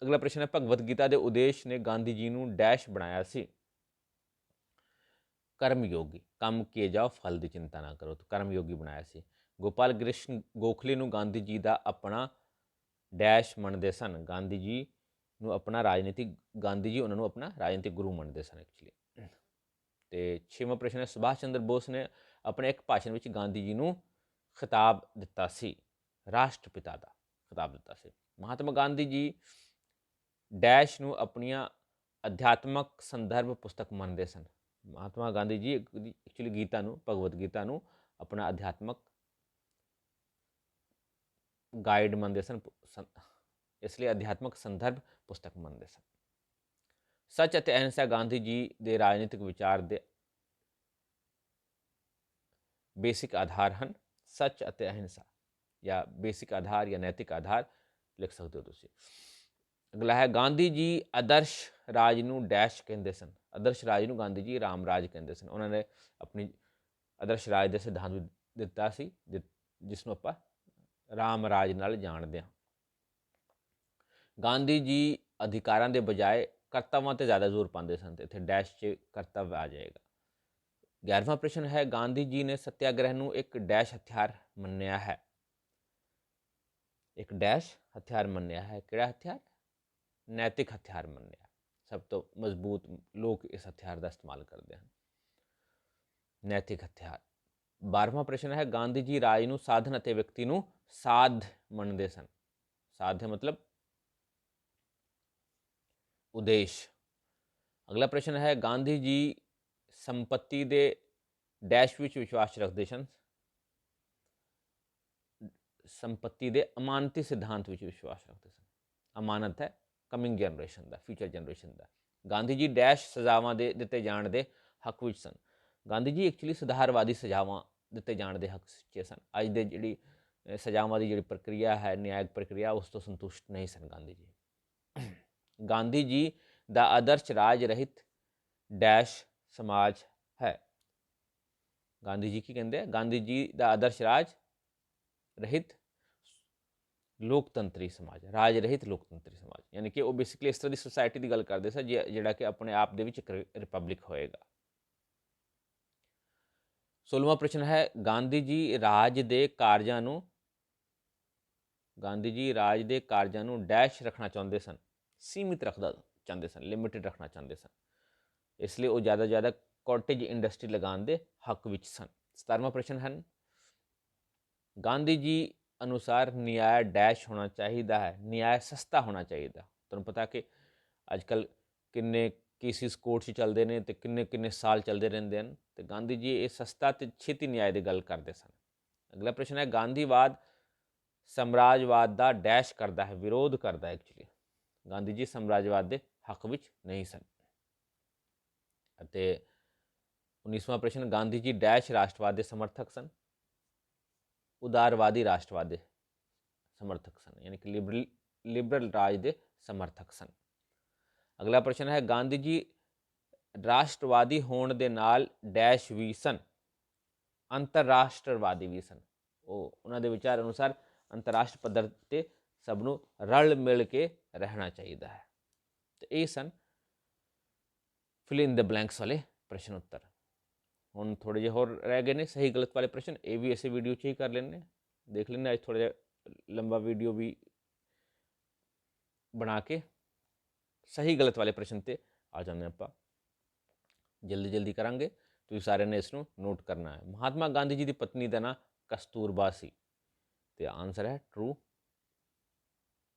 ਅਗਲਾ ਪ੍ਰਸ਼ਨ ਹੈ, ਭਗਵਦ ਗੀਤਾ ਦੇ ਉਦੇਸ਼ ਨੇ ਗਾਂਧੀ ਜੀ ਨੂੰ ਡੈਸ਼ ਬਣਾਇਆ ਸੀ। ਕਰਮ ਯੋਗੀ ਕੰਮ ਕੀਏ ਜਾਓ, ਫਲ ਦੀ ਚਿੰਤਾ ਨਾ ਕਰੋ, ਤਾਂ ਕਰਮ ਯੋਗੀ ਬਣਾਇਆ ਸੀ। ਗੋਪਾਲ ਕ੍ਰਿਸ਼ਨ ਗੋਖਲੇ ਨੂੰ ਗਾਂਧੀ ਜੀ ਦਾ ਆਪਣਾ ਡੈਸ਼ ਮੰਨਦੇ ਸਨ। ਗਾਂਧੀ ਜੀ ਨੂੰ ਆਪਣਾ ਰਾਜਨੀਤਿਕ, ਗਾਂਧੀ ਜੀ ਉਹਨਾਂ ਨੂੰ ਆਪਣਾ ਰਾਜਨੀਤਿਕ ਗੁਰੂ ਮੰਨਦੇ ਸਨ ਐਕਚੁਅਲੀ ਤੇ ਛੇਵਾਂ ਪ੍ਰਸ਼ਨ ਹੈ, ਸੁਭਾਸ਼ ਚੰਦਰ ਬੋਸ ਨੇ ਆਪਣੇ ਇੱਕ ਭਾਸ਼ਣ ਵਿੱਚ ਗਾਂਧੀ ਜੀ ਨੂੰ ਖਿਤਾਬ ਦਿੱਤਾ ਸੀ। ਰਾਸ਼ਟਰਪਿਤਾ ਦਾ ਖਿਤਾਬ ਦਿੱਤਾ ਸੀ। ਮਹਾਤਮਾ ਗਾਂਧੀ ਜੀ ਡੈਸ਼ ਨੂੰ ਆਪਣੀਆਂ ਅਧਿਆਤਮਕ ਸੰਦਰਭ ਪੁਸਤਕ ਮੰਨਦੇ ਸਨ। ਮਹਾਤਮਾ ਗਾਂਧੀ ਜੀ ਐਕਚੁਅਲੀ ਗੀਤਾ ਨੂੰ, ਭਗਵਦ ਗੀਤਾ ਨੂੰ ਆਪਣਾ ਅਧਿਆਤਮਕ ਗਾਈਡ ਮੰਨਦੇ ਸਨ, ਪੁ- ਇਸ ਲਈ ਅਧਿਆਤਮਕ ਸੰਦਰਭ ਪੁਸਤਕ ਮੰਨਦੇ ਸਨ। ਸੱਚ ਅਤੇ ਅਹਿੰਸਾ ਗਾਂਧੀ ਜੀ ਦੇ ਰਾਜਨੀਤਿਕ ਵਿਚਾਰ ਦੇ ਬੇਸਿਕ ਆਧਾਰ ਹਨ। ਸੱਚ ਅਤੇ ਅਹਿੰਸਾ, ਜਾਂ ਬੇਸਿਕ ਆਧਾਰ ਜਾਂ ਨੈਤਿਕ ਆਧਾਰ ਲਿਖ ਸਕਦੇ ਹੋ ਤੁਸੀਂ। ਅਗਲਾ ਹੈ, ਗਾਂਧੀ ਜੀ ਆਦਰਸ਼ ਰਾਜ ਨੂੰ ਡੈਸ਼ ਕਹਿੰਦੇ ਸਨ। ਆਦਰਸ਼ ਰਾਜ ਨੂੰ ਗਾਂਧੀ ਜੀ ਰਾਮ ਰਾਜ ਕਹਿੰਦੇ ਸਨ। ਉਹਨਾਂ ਨੇ ਆਪਣੀ ਆਦਰਸ਼ ਰਾਜ ਦੇ ਸਿਧਾਂਤ ਦਿੱਤਾ ਸੀ, ਜਿ- ਜਿਸ ਨੂੰ ਆਪਾਂ ਰਾਮ ਰਾਜ ਨਾਲ ਜਾਣਦੇ ਹਾਂ। ਗਾਂਧੀ ਜੀ ਅਧਿਕਾਰਾਂ ਦੇ ਬਜਾਏ ਕਰਤੱਵਾਂ ਤੇ ਜ਼ਿਆਦਾ ਜ਼ੋਰ ਪਾਉਂਦੇ ਸਨ ਤੇ ਇੱਥੇ ਡੈਸ਼ 'ਚ ਕਰਤੱਵ ਆ ਜਾਏਗਾ। 11ਵਾਂ ਪ੍ਰਸ਼ਨ ਹੈ, ਗਾਂਧੀ ਜੀ ਨੇ ਸਤਿਆਗ੍ਰਹਿ ਨੂੰ ਇੱਕ ਡੈਸ਼ ਹਥਿਆਰ ਮੰਨਿਆ ਹੈ। ਇੱਕ ਡੈਸ਼ ਹਥਿਆਰ ਮੰਨਿਆ ਹੈ। ਕਿਹੜਾ ਹਥਿਆਰ? ਨੈਤਿਕ ਹਥਿਆਰ ਮੰਨਿਆ। ਸਭ ਤੋਂ ਮਜ਼ਬੂਤ ਲੋਕ ਇਸ ਹਥਿਆਰ ਦਾ ਇਸਤੇਮਾਲ ਕਰਦੇ ਹਨ। ਨੈਤਿਕ ਹਥਿਆਰ। 12ਵਾਂ ਪ੍ਰਸ਼ਨ ਹੈ ਗਾਂਧੀ ਜੀ ਰਾਜ ਨੂੰ ਸਾਧਨ ਅਤੇ ਵਿਅਕਤੀ ਨੂੰ ਸਾਧ ਮੰਨਦੇ ਸਨ। ਸਾਧ ਮਤਲਬ ਉਦੇਸ਼। ਅਗਲਾ ਪ੍ਰਸ਼ਨ ਹੈ ਗਾਂਧੀ ਜੀ ਸੰਪਤੀ ਦੇ ਡੈਸ਼ ਵਿੱਚ ਵਿਸ਼ਵਾਸ ਰੱਖਦੇ ਸਨ। ਸੰਪਤੀ ਦੇ ਅਮਾਨਤੀ ਸਿਧਾਂਤ ਵਿੱਚ ਵਿਸ਼ਵਾਸ ਰੱਖਦੇ ਸਨ। ਅਮਾਨਤ ਹੈ ਕਮਿੰਗ ਜਨਰੇਸ਼ਨ ਦਾ ਫਿਊਚਰ ਜਨਰੇਸ਼ਨ ਦਾ। ਗਾਂਧੀ ਜੀ ਡੈਸ਼ ਸਜ਼ਾਵਾਂ ਦੇ ਦਿੱਤੇ ਜਾਣ ਦੇ ਹੱਕ ਵਿੱਚ ਸਨ। ਗਾਂਧੀ ਜੀ ਐਕਚੁਅਲੀ ਸੁਧਾਰਵਾਦੀ ਸਜ਼ਾਵਾਂ ਦਿੱਤੇ ਜਾਣ ਦੇ ਹੱਕ 'ਚ ਸਨ। ਅੱਜ ਦੇ ਜਿਹੜੀ ਸਜ਼ਾਵਾਂ ਦੀ ਜਿਹੜੀ ਪ੍ਰਕਿਰਿਆ ਹੈ, ਨਿਆਇਕ ਪ੍ਰਕਿਰਿਆ, ਉਸ ਤੋਂ ਸੰਤੁਸ਼ਟ ਨਹੀਂ ਸਨ ਗਾਂਧੀ ਜੀ ਗਾਂਧੀ ਜੀ ਦਾ ਆਦਰਸ਼ ਰਾਜ ਰਹਿਤ ਡੈਸ਼ ਸਮਾਜ ਹੈ। ਗਾਂਧੀ ਜੀ ਕੀ ਕਹਿੰਦੇ ਆ? ਗਾਂਧੀ ਜੀ ਦਾ ਆਦਰਸ਼ ਰਾਜ ਰਹਿਤ ਲੋਕਤੰਤਰੀ ਸਮਾਜ, ਰਾਜ ਰਹਿਤ ਲੋਕਤੰਤਰੀ ਸਮਾਜ। ਯਾਨੀ ਕਿ ਉਹ ਬੇਸਿਕਲੀ ਇਸ ਤਰ੍ਹਾਂ ਦੀ ਸੁਸਾਇਟੀ ਦੀ ਗੱਲ ਕਰਦੇ ਸਨ, ਜਿ- ਜਿਹੜਾ ਕਿ ਆਪਣੇ ਆਪ ਦੇ ਵਿੱਚ ਰਿਪਬਲਿਕ ਹੋਏਗਾ। 16ਵਾਂ ਪ੍ਰਸ਼ਨ ਹੈ, ਗਾਂਧੀ ਜੀ ਰਾਜ ਦੇ ਕਾਰਜਾਂ ਨੂੰ, ਗਾਂਧੀ ਜੀ ਰਾਜ ਦੇ ਕਾਰਜਾਂ ਨੂੰ ਡੈਸ਼ ਰੱਖਣਾ ਚਾਹੁੰਦੇ ਸਨ, ਸੀਮਿਤ ਰੱਖਦਾ ਚਾਹੁੰਦੇ ਸਨ ਲਿਮਿਟਿਡ ਰੱਖਣਾ ਚਾਹੁੰਦੇ ਸਨ। ਇਸ ਲਈ ਉਹ ਜ਼ਿਆਦਾ ਜ਼ਿਆਦਾ ਕਾਟੇਜ ਇੰਡਸਟਰੀ ਲਗਾਉਣ ਦੇ ਹੱਕ ਵਿੱਚ ਸਨ। 17ਵਾਂ ਪ੍ਰਸ਼ਨ ਹਨ, ਗਾਂਧੀ ਜੀ ਅਨੁਸਾਰ ਨਿਆਂ ਡੈਸ਼ ਹੋਣਾ ਚਾਹੀਦਾ ਹੈ ਨਿਆਂ ਸਸਤਾ ਹੋਣਾ ਚਾਹੀਦਾ ਤੁਹਾਨੂੰ ਪਤਾ ਕਿ ਅੱਜ ਕੱਲ ਕਿੰਨੇ ਕੇਸਿਸ ਕੋਰਟ 'ਚ ਚੱਲਦੇ ਨੇ ਤੇ ਕਿੰਨੇ ਕਿੰਨੇ ਸਾਲ ਚੱਲਦੇ ਰਹਿੰਦੇ ਹਨ ਤੇ ਗਾਂਧੀ ਜੀ ਇਹ ਸਸਤਾ ਤੇ ਛੇਤੀ ਨਿਆਂ ਦੀ ਗੱਲ ਕਰਦੇ ਸਨ। ਅਗਲਾ ਪ੍ਰਸ਼ਨ ਹੈ, ਗਾਂਧੀਵਾਦ ਸਮਰਾਜਵਾਦ ਦਾ ਡੈਸ਼ ਕਰਦਾ ਹੈ, ਵਿਰੋਧ ਕਰਦਾ ਹੈ ਐਕਚੁਅਲੀ ਗਾਂਧੀ ਜੀ ਸਮਰਾਜਵਾਦ ਦੇ ਹੱਕ ਵਿੱਚ ਨਹੀਂ ਸਨ। ਅਤੇ 19ਵਾਂ ਪ੍ਰਸ਼ਨ, ਗਾਂਧੀ ਜੀ ਡੈਸ਼ ਰਾਸ਼ਟਰਵਾਦ ਦੇ ਸਮਰਥਕ ਸਨ। ਉਦਾਰਵਾਦੀ ਰਾਸ਼ਟਰਵਾਦ ਦੇ ਸਮਰਥਕ ਸਨ, ਯਾਨੀ ਕਿ ਲਿਬਰਲ ਲਿਬਰਲ ਰਾਜ ਦੇ ਸਮਰਥਕ ਸਨ। ਅਗਲਾ ਪ੍ਰਸ਼ਨ ਹੈ ਗਾਂਧੀ ਜੀ ਰਾਸ਼ਟਰਵਾਦੀ ਹੋਣ ਦੇ ਨਾਲ ਡੈਸ਼ ਵੀ ਸਨ, ਅੰਤਰਰਾਸ਼ਟਰਵਾਦੀ ਵੀ ਸਨ। ਉਹ ਉਹਨਾਂ ਦੇ ਵਿਚਾਰ ਅਨੁਸਾਰ ਅੰਤਰਰਾਸ਼ਟਰ ਪੱਧਰ ਤੇ ਸਭ ਨੂੰ ਰਲ ਮਿਲ ਕੇ ਰਹਿਣਾ ਚਾਹੀਦਾ ਹੈ। ਤੇ ਇਹ ਸਨ, ਫਿਲ ਇਨ ਦ ਬਲੈਂਕਸ ਵਾਲੇ ਪ੍ਰਸ਼ਨ ਉੱਤਰ। ਹੁਣ ਥੋੜੇ ਜਿਹੇ ਹੋਰ ਰਹਿ ਗਏ ਨੇ, ਸਹੀ ਗਲਤ ਵਾਲੇ ਪ੍ਰਸ਼ਨ, ਇਹ ਵੀ ਇਸੇ ਵੀਡੀਓ 'ਚ ਹੀ ਕਰ ਲੈਣੇ ਦੇਖ ਲੈਣੇ ਅੱਜ ਥੋੜਾ ਜਿਹਾ ਲੰਬਾ ਵੀਡੀਓ ਵੀ ਬਣਾ ਕੇ, ਸਹੀ ਗਲਤ ਵਾਲੇ ਪ੍ਰਸ਼ਨ ਤੇ ਆ ਜਾਂਦੇ ਆਪਾਂ। ਜਲਦੀ ਜਲਦੀ ਕਰਾਂਗੇ, ਤੁਸੀਂ ਸਾਰਿਆਂ ਨੇ ਇਸ ਨੂੰ ਨੋਟ ਕਰਨਾ ਹੈ। ਮਹਾਤਮਾ ਗਾਂਧੀ ਜੀ ਦੀ ਪਤਨੀ ਦਾ ਨਾਂ ਕਸਤੂਰਬਾ ਸੀ ਤੇ ਆਨਸਰ ਹੈ ਟਰੂ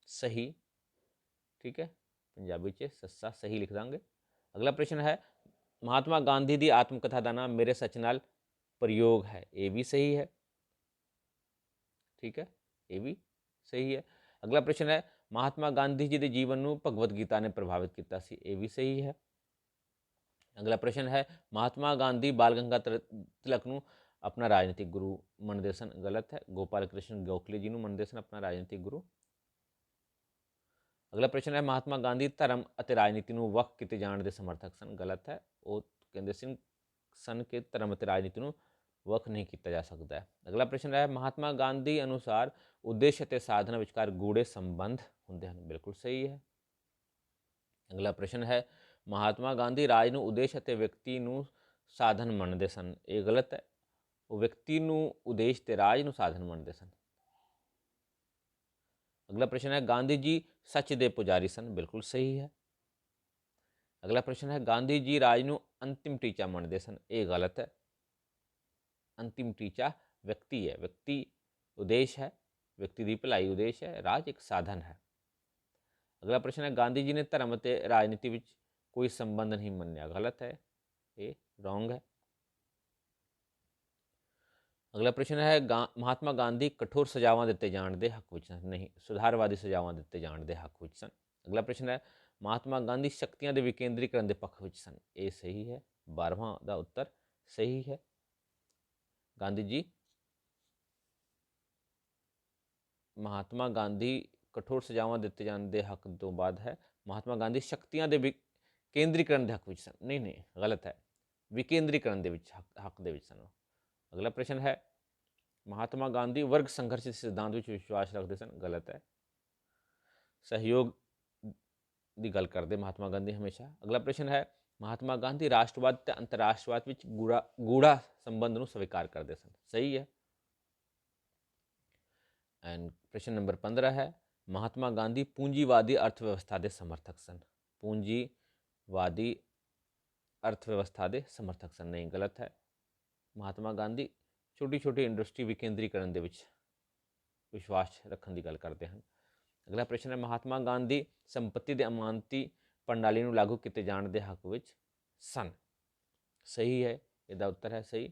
ਸਹੀ, ਠੀਕ ਹੈ? ਪੰਜਾਬੀ 'ਚ ਸੱਸਾ ਸਹੀ ਲਿਖ ਦਾਂਗੇ। ਅਗਲਾ ਪ੍ਰਸ਼ਨ ਹੈ ਮਹਾਤਮਾ ਗਾਂਧੀ ਦੀ ਆਤਮ ਕਥਾ ਦਾ ਨਾਮ ਮੇਰੇ ਸੱਚ ਨਾਲ ਪ੍ਰਯੋਗ ਹੈ ਇਹ ਵੀ ਸਹੀ ਹੈ ਠੀਕ ਹੈ ਇਹ ਵੀ ਸਹੀ ਹੈ ਅਗਲਾ ਪ੍ਰਸ਼ਨ ਹੈ ਮਹਾਤਮਾ ਗਾਂਧੀ ਜੀ ਦੇ ਜੀਵਨ ਨੂੰ ਭਗਵਦ ਗੀਤਾ ਨੇ ਪ੍ਰਭਾਵਿਤ ਕੀਤਾ ਸੀ ਇਹ ਵੀ ਸਹੀ ਹੈ ਅਗਲਾ ਪ੍ਰਸ਼ਨ ਹੈ ਮਹਾਤਮਾ ਗਾਂਧੀ ਬਾਲ ਗੰਗਾਧਰ ਤਿਲਕ ਨੂੰ ਆਪਣਾ ਰਾਜਨੀਤਿਕ ਗੁਰੂ ਮੰਨਦੇ ਸਨ ਗਲਤ ਹੈ ਗੋਪਾਲ ਕ੍ਰਿਸ਼ਨ ਗੋਖਲੇ ਜੀ ਨੂੰ ਮੰਨਦੇ ਸਨ ਆਪਣਾ ਰਾਜਨੀਤਿਕ ਗੁਰੂ ਅਗਲਾ ਪ੍ਰਸ਼ਨ ਹੈ ਮਹਾਤਮਾ ਗਾਂਧੀ ਧਰਮ ਅਤੇ ਰਾਜਨੀਤੀ ਨੂੰ ਵੱਖ ਕੀਤੇ ਜਾਣ ਦੇ ਸਮਰਥਕ ਸਨ ਗਲਤ ਹੈ ਉਹ ਕਹਿੰਦੇ ਸੀ ਸਨ ਕਿ ਧਰਮ ਅਤੇ ਰਾਜਨੀਤੀ ਨੂੰ ਵੱਖ ਨਹੀਂ ਕੀਤਾ ਜਾ ਸਕਦਾ ਹੈ। ਅਗਲਾ ਪ੍ਰਸ਼ਨ ਹੈ, ਮਹਾਤਮਾ ਗਾਂਧੀ ਅਨੁਸਾਰ ਉਦੇਸ਼ ਅਤੇ ਸਾਧਨਾ ਵਿਚਕਾਰ ਗੂੜੇ ਸੰਬੰਧ ਹੁੰਦੇ ਹਨ। ਬਿਲਕੁਲ ਸਹੀ ਹੈ। ਅਗਲਾ ਪ੍ਰਸ਼ਨ ਹੈ, ਮਹਾਤਮਾ ਗਾਂਧੀ ਰਾਜ ਨੂੰ ਉਦੇਸ਼ ਅਤੇ ਵਿਅਕਤੀ ਨੂੰ ਸਾਧਨ ਮੰਨਦੇ ਸਨ। ਇਹ ਗਲਤ ਹੈ। ਉਹ ਵਿਅਕਤੀ ਨੂੰ ਉਦੇਸ਼ ਤੇ ਰਾਜ ਨੂੰ ਸਾਧਨ ਮੰਨਦੇ ਸਨ। ਅਗਲਾ ਪ੍ਰਸ਼ਨ ਹੈ, ਗਾਂਧੀ ਜੀ ਸੱਚ ਦੇ ਪੁਜਾਰੀ ਸਨ। ਬਿਲਕੁਲ ਸਹੀ ਹੈ। ਅਗਲਾ ਪ੍ਰਸ਼ਨ ਹੈ, ਗਾਂਧੀ ਜੀ ਰਾਜ ਨੂੰ ਅੰਤਿਮ ਟੀਚਾ ਮੰਨਦੇ ਸਨ। ਇਹ ਗਲਤ ਹੈ। ਅੰਤਿਮ ਟੀਚਾ ਵਿਅਕਤੀ ਹੈ। ਵਿਅਕਤੀ ਉਦੇਸ਼ ਹੈ। ਵਿਅਕਤੀ ਦੀ ਭਲਾਈ ਉਦੇਸ਼ ਹੈ। ਰਾਜ ਇੱਕ ਸਾਧਨ ਹੈ। ਅਗਲਾ ਪ੍ਰਸ਼ਨ ਹੈ, ਗਾਂਧੀ ਜੀ ਨੇ ਧਰਮ ਅਤੇ ਰਾਜਨੀਤੀ ਵਿੱਚ ਕੋਈ ਸੰਬੰਧ ਨਹੀਂ ਮੰਨਿਆ। ਗਲਤ ਹੈ। ਇਹ ਰੋਂਗ ਹੈ। ਅਗਲਾ ਪ੍ਰਸ਼ਨ ਹੈ, ਗਾ- ਮਹਾਤਮਾ ਗਾਂਧੀ ਕਠੋਰ ਸਜ਼ਾਵਾਂ ਦਿੱਤੇ ਜਾਣ ਦੇ ਹੱਕ ਵਿੱਚ ਸਨ। ਨਹੀਂ, ਸੁਧਾਰਵਾਦੀ ਸਜ਼ਾਵਾਂ ਦਿੱਤੇ ਜਾਣ ਦੇ ਹੱਕ ਵਿੱਚ ਸਨ। ਅਗਲਾ ਪ੍ਰਸ਼ਨ ਹੈ ਮਹਾਤਮਾ ਗਾਂਧੀ ਸ਼ਕਤੀਆਂ ਦੇ ਵਿਕੇਂਦਰੀਕਰਨ ਦੇ ਪੱਖ ਵਿੱਚ ਸਨ। ਇਹ ਸਹੀ ਹੈ। 12ਵਾਂ ਦਾ ਉੱਤਰ ਸਹੀ ਹੈ। ਗਾਂਧੀ ਜੀ ਮਹਾਤਮਾ ਗਾਂਧੀ ਕਠੋਰ ਸਜ਼ਾਵਾਂ ਦਿੱਤੇ ਜਾਣ ਦੇ ਹੱਕ ਤੋਂ ਬਾਅਦ ਹੈ। ਮਹਾਤਮਾ ਗਾਂਧੀ ਸ਼ਕਤੀਆਂ ਦੇ ਵਿ- ਕੇਂਦਰੀਕਰਨ ਦੇ ਹੱਕ ਵਿੱਚ ਸਨ। ਨਹੀਂ ਨਹੀਂ, ਗਲਤ ਹੈ। ਵਿਕੇਂਦਰੀਕਰਨ ਦੇ ਵਿੱਚ ਹੱਕ- ਹੱਕ ਦੇ ਵਿੱਚ ਸਨ ਉਹ। ਅਗਲਾ ਪ੍ਰਸ਼ਨ ਹੈ, ਮਹਾਤਮਾ ਗਾਂਧੀ ਵਰਗ ਸੰਘਰਸ਼ ਦੇ ਸਿਧਾਂਤ ਵਿੱਚ ਵਿਸ਼ਵਾਸ ਰੱਖਦੇ ਸਨ? ਗਲਤ ਹੈ। ਸਹਿਯੋਗ ਦੀ ਗੱਲ ਕਰਦੇ ਮਹਾਤਮਾ ਗਾਂਧੀ ਹਮੇਸ਼ਾ। ਅਗਲਾ ਪ੍ਰਸ਼ਨ ਹੈ, ਮਹਾਤਮਾ ਗਾਂਧੀ ਰਾਸ਼ਟਰਵਾਦ ਤੇ ਅੰਤਰਰਾਸ਼ਟਰਵਾਦ ਵਿੱਚ ਗੂੜਾ ਗੂੜਾ ਸੰਬੰਧ ਨੂੰ ਸਵੀਕਾਰ ਕਰਦੇ ਸਨ। ਸਹੀ ਹੈ। ਐਂਡ ਪ੍ਰਸ਼ਨ ਨੰਬਰ 15 ਹੈ, ਮਹਾਤਮਾ ਗਾਂਧੀ ਪੂੰਜੀਵਾਦੀ ਅਰਥ ਵਿਵਸਥਾ ਦੇ ਸਮਰਥਕ ਸਨ। ਪੂੰਜੀਵਾਦੀ ਅਰਥ ਵਿਵਸਥਾ ਦੇ ਸਮਰਥਕ ਸਨ। ਨਹੀਂ, ਗਲਤ ਹੈ। ਮਹਾਤਮਾ ਗਾਂਧੀ ਛੋਟੀ ਛੋਟੀ ਇੰਡਸਟਰੀ ਵਿਕੇਂਦਰੀਕਰਨ ਦੇ ਵਿੱਚ ਵਿਸ਼ਵਾਸ ਰੱਖਣ ਦੀ ਗੱਲ ਕਰਦੇ ਹਨ। ਅਗਲਾ ਪ੍ਰਸ਼ਨ ਹੈ, ਮਹਾਤਮਾ ਗਾਂਧੀ ਸੰਪਤੀ ਦੇ ਅਮਾਨਤੀ ਪ੍ਰਣਾਲੀ ਨੂੰ ਲਾਗੂ ਕੀਤੇ ਜਾਣ ਦੇ ਹੱਕ ਵਿੱਚ ਸਨ। ਸਹੀ ਹੈ, ਇਹਦਾ ਉੱਤਰ ਹੈ ਸਹੀ।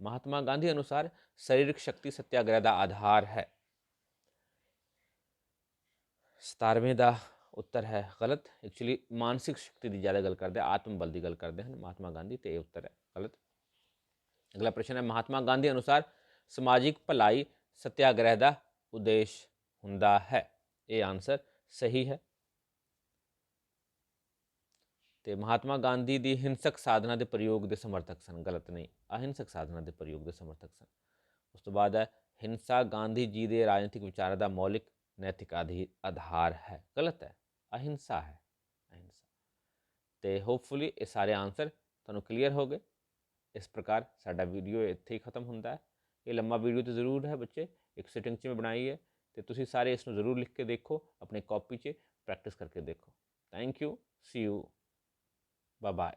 ਮਹਾਤਮਾ ਗਾਂਧੀ ਅਨੁਸਾਰ ਸਰੀਰਕ ਸ਼ਕਤੀ ਸਤਿਆਗ੍ਰਹਿ ਦਾ ਆਧਾਰ ਹੈ। 17ਵੇਂ ਦਾ ਉੱਤਰ ਹੈ, ਗਲਤ। ਐਕਚੁਅਲੀ ਮਾਨਸਿਕ ਸ਼ਕਤੀ ਦੀ ਜ਼ਿਆਦਾ ਗੱਲ ਕਰਦੇ, ਆਤਮ ਬਲ ਦੀ ਗੱਲ ਕਰਦੇ ਹਨ ਮਹਾਤਮਾ ਗਾਂਧੀ ਤੇ ਇਹ ਉੱਤਰ ਹੈ, ਗਲਤ। ਅਗਲਾ ਪ੍ਰਸ਼ਨ ਹੈ, ਮਹਾਤਮਾ ਗਾਂਧੀ ਅਨੁਸਾਰ ਸਮਾਜਿਕ ਭਲਾਈ ਸਤਿਆਗ੍ਰਹਿ ਦਾ ਉਦੇਸ਼ ਹੁੰਦਾ ਹੈ। ਇਹ ਆਨਸਰ ਸਹੀ ਹੈ। ਤੇ ਮਹਾਤਮਾ ਗਾਂਧੀ ਦੀ ਹਿੰਸਕ ਸਾਧਨਾ ਦੇ ਪ੍ਰਯੋਗ ਦੇ ਸਮਰਥਕ ਸਨ। ਗਲਤ ਨਹੀਂ, ਅਹਿੰਸਕ ਸਾਧਨਾ ਦੇ ਪ੍ਰਯੋਗ ਦੇ ਸਮਰਥਕ ਸਨ। ਉਸ ਤੋਂ ਬਾਅਦ ਹੈ, ਹਿੰਸਾ ਗਾਂਧੀ ਜੀ ਦੇ ਰਾਜਨੀਤਿਕ ਵਿਚਾਰਾਂ ਦਾ ਮੌਲਿਕ, ਨੈਤਿਕ ਆਧੀ- ਆਧਾਰ ਹੈ। ਗਲਤ ਹੈ, ਅਹਿੰਸਾ ਹੈ, ਅਹਿੰਸਾ। ਤੇ ਹੋਪਫੁਲੀ ਇਹ ਸਾਰੇ ਆਨਸਰ ਤੁਹਾਨੂੰ ਕਲੀਅਰ ਹੋ ਗਏ। ਇਸ ਪ੍ਰਕਾਰ ਸਾਡਾ ਵੀਡੀਓ ਇੱਥੇ ਹੀ ਖਤਮ ਹੁੰਦਾ ਹੈ। ਇਹ ਲੰਮਾ ਵੀਡੀਓ ਤਾਂ ਜ਼ਰੂਰ ਹੈ ਬੱਚੇ। ਇੱਕ ਸਿਟਿੰਗ 'ਚ ਮੈਂ ਬਣਾਈ ਹੈ। ਤੇ ਤੁਸੀਂ ਸਾਰੇ ਇਸ ਨੂੰ ਜ਼ਰੂਰ ਲਿਖ ਕੇ ਦੇਖੋ, ਆਪਣੀ ਕਾਪੀ 'ਚ ਪ੍ਰੈਕਟਿਸ ਕਰਕੇ ਦੇਖੋ। Thank you see you bye bye